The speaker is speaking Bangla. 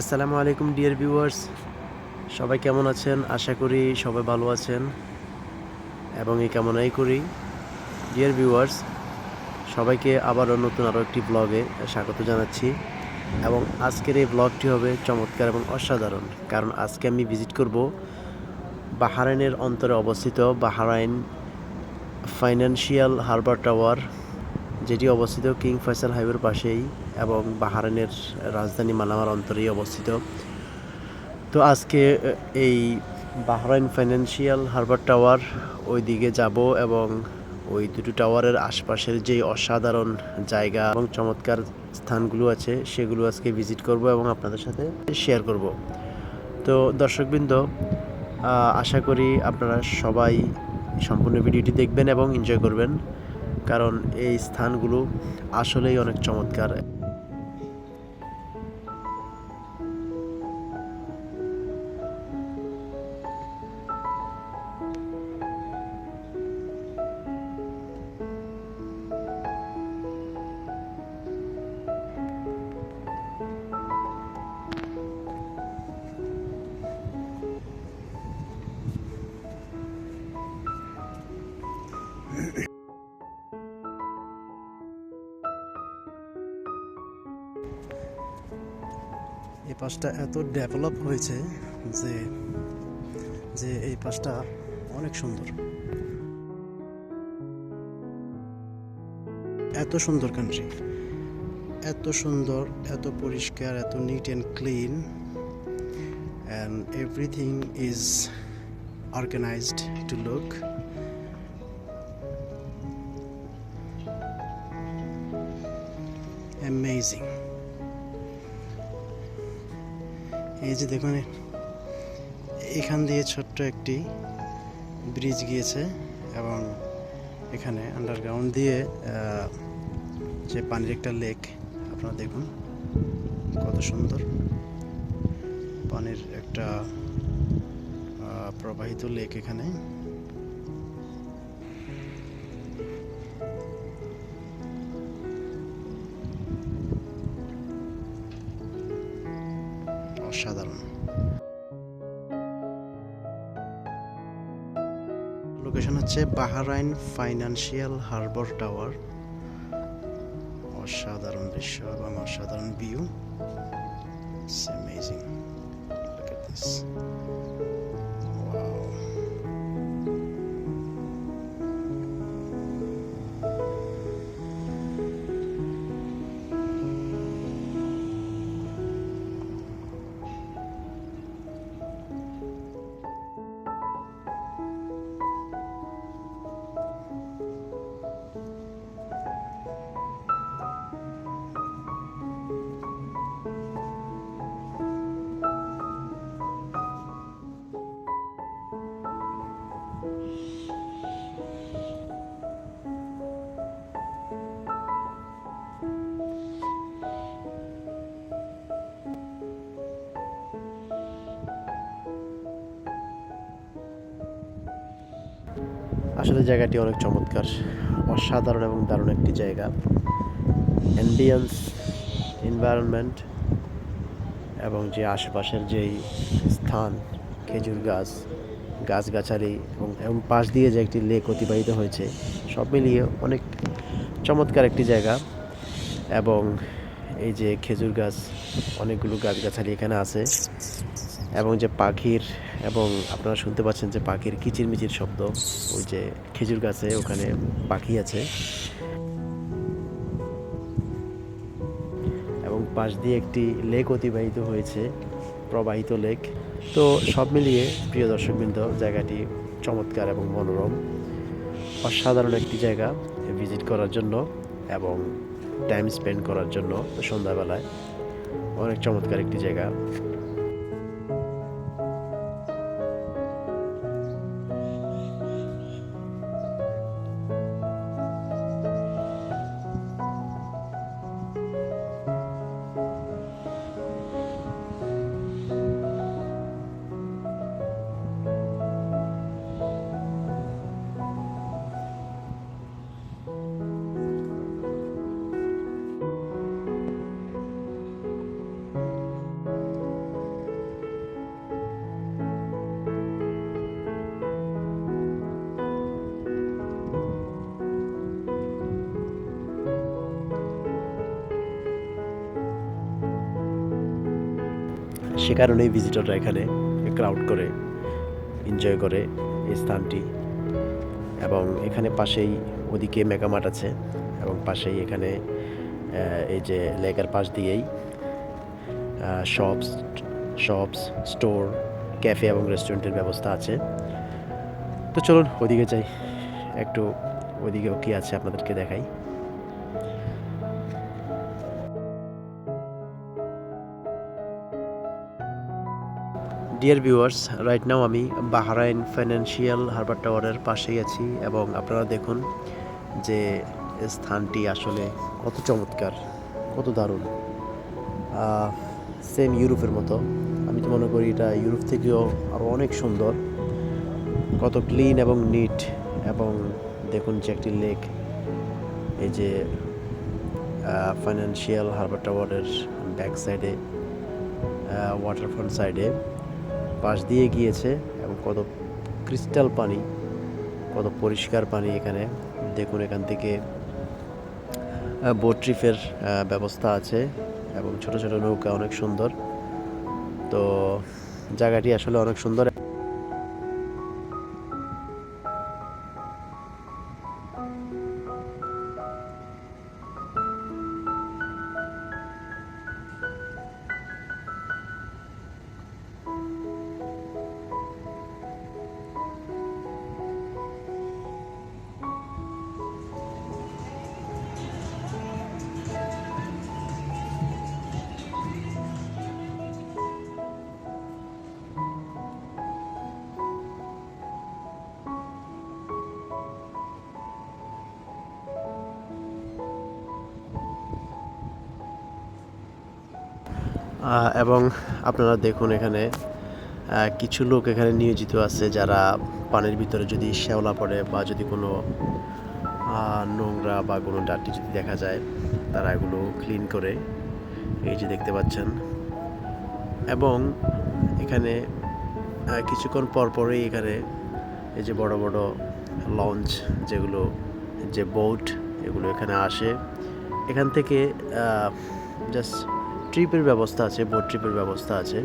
আসসালামু আলাইকুম, ডিয়ার ভিউয়ার্স। সবাই কেমন আছেন? আশা করি সবাই ভালো আছেন এবং এই কামনাই করি। ডিয়ার ভিউয়ার্স, সবাইকে আবারও নতুন আরও একটি ব্লগে স্বাগত জানাচ্ছি এবং আজকের এই ব্লগটি হবে চমৎকার এবং অসাধারণ। কারণ আজকে আমি ভিজিট করব বাহারাইনের অন্তরে অবস্থিত বাহারাইন ফাইন্যান্সিয়াল হারবার টাওয়ার যেটি অবস্থিত কিং ফয়সাল হাইওয়ের পাশেই এবং বাহারাইনের রাজধানী মালামার অন্তরেই অবস্থিত। তো আজকে এই বাহরাইন ফাইন্যান্সিয়াল হারবার টাওয়ার ওই দিকে যাব এবং ওই দুটো টাওয়ারের আশপাশের যে অসাধারণ জায়গা এবং চমৎকার স্থানগুলো আছে, সেগুলো আজকে ভিজিট করব এবং আপনাদের সাথে শেয়ার করব। তো দর্শকবৃন্দ আশা করি আপনারা সবাই সম্পূর্ণ ভিডিওটি দেখবেন এবং এনজয় করবেন। কারণ এই স্থানগুলো আসলেই অনেক চমৎকার। পাশটা এত ডেভেলপ হয়েছে যে যে এই পাশটা অনেক সুন্দর। এত সুন্দর কান্ট্রি এত সুন্দর, এত পরিষ্কার, এত neat and clean and everything is organised to look amazing এই যে দেখুন, এখান দিয়ে ছোট্ট একটি ব্রিজ গিয়েছে এবং এখানে আন্ডারগ্রাউন্ড দিয়ে যে পানির একটা লেক আপনারা দেখুন কত সুন্দর। পানির একটা প্রবাহিত লেক এখানে। হচ্ছে বাহারাইন ফাইন্যান্সিয়াল হারবার টাওয়ার। অসাধারণ দৃশ্য এবং অসাধারণ view amazing Look at this. আসলে জায়গাটি অনেক চমৎকার, অসাধারণ এবং দারুণ একটি জায়গা। অ্যাম্বিয়েন্স এনভায়রনমেন্ট এবং যে আশেপাশের যেই স্থান, খেজুর গাছ, গাছগাছালি এবং এবং পাশ দিয়ে যে একটি লেক অতিবাহিত হয়েছে, সব মিলিয়ে অনেক চমৎকার একটি জায়গা এবং এই যে খেজুর গাছ, অনেকগুলো গাছগাছালি এখানে আছে। এবং যে পাখির এবং আপনারা শুনতে পাচ্ছেন যে পাখির কিচিরমিচির শব্দ, ওই যে খেজুর গাছে ওখানে পাখি আছে। এবং পাশ দিয়ে একটি লেক অতিবাহিত হয়েছে, প্রবাহিত লেক। তো সব মিলিয়ে প্রিয় দর্শকবৃন্দ, জায়গাটি চমৎকার এবং মনোরম। অসাধারণ একটি জায়গা ভিজিট করার জন্য এবং টাইম স্পেন্ড করার জন্য সন্ধ্যাবেলায়। অনেক চমৎকার একটি জায়গা। সে কারণেই ভিজিটররা এখানে ক্রাউড করে এনজয় করে এই স্থানটি। এবং এখানে পাশেই ওদিকে মেগামার্ট আছে এবং পাশেই এখানে এই যে লেকের পাশ দিয়েই শপস শপস স্টোর ক্যাফে এবং রেস্টুরেন্টের ব্যবস্থা আছে। তো চলুন, ওদিকে যাই। একটু ওদিকেও কী আছে আপনাদেরকে দেখাই। ডিয়ার ভিউয়ার্স রাইট নাও আমি বাহারাইন ফাইন্যান্সিয়াল হারবার টাওয়ারের পাশেই আছি এবং আপনারা দেখুন যে স্থানটি আসলে কত চমৎকার, কত দারুণ। সেম ইউরোপের মতো। আমি তো মনে করি এটা ইউরোপ থেকেও আরও অনেক সুন্দর। কত ক্লিন এবং নিট এবং দেখুন যে একটি লেক এই যে ফাইন্যান্সিয়াল হারবার টাওয়ারের ব্যাক সাইডে ওয়াটারফ্রন্ট সাইডে পাশ দিয়ে গিয়েছে এবং কত ক্রিস্টাল পানি, কত পরিষ্কার পানি এখানে। দেখুন এখান থেকে বোট ট্রিপের ব্যবস্থা আছে এবং ছোট ছোট নৌকা অনেক সুন্দর। তো জায়গাটি আসলে অনেক সুন্দর। এবং আপনারা দেখুন এখানে কিছু লোক এখানে নিয়োজিত আছে যারা পানির ভিতরে যদি শ্যাওলা পড়ে বা যদি কোনো নোংরা বা কোনো ডাটি যদি দেখা যায়, তারা এগুলো ক্লিন করে এই যে দেখতে পাচ্ছেন। এবং এখানে কিছুক্ষণ পর পরেই এখানে এই যে বড় বড় লঞ্চ যেগুলো, যে বোট এগুলো এখানে আসে। এখান থেকে জাস্ট ট্রিপের ব্যবস্থা আছে বোট ট্রিপের ব্যবস্থা আছে।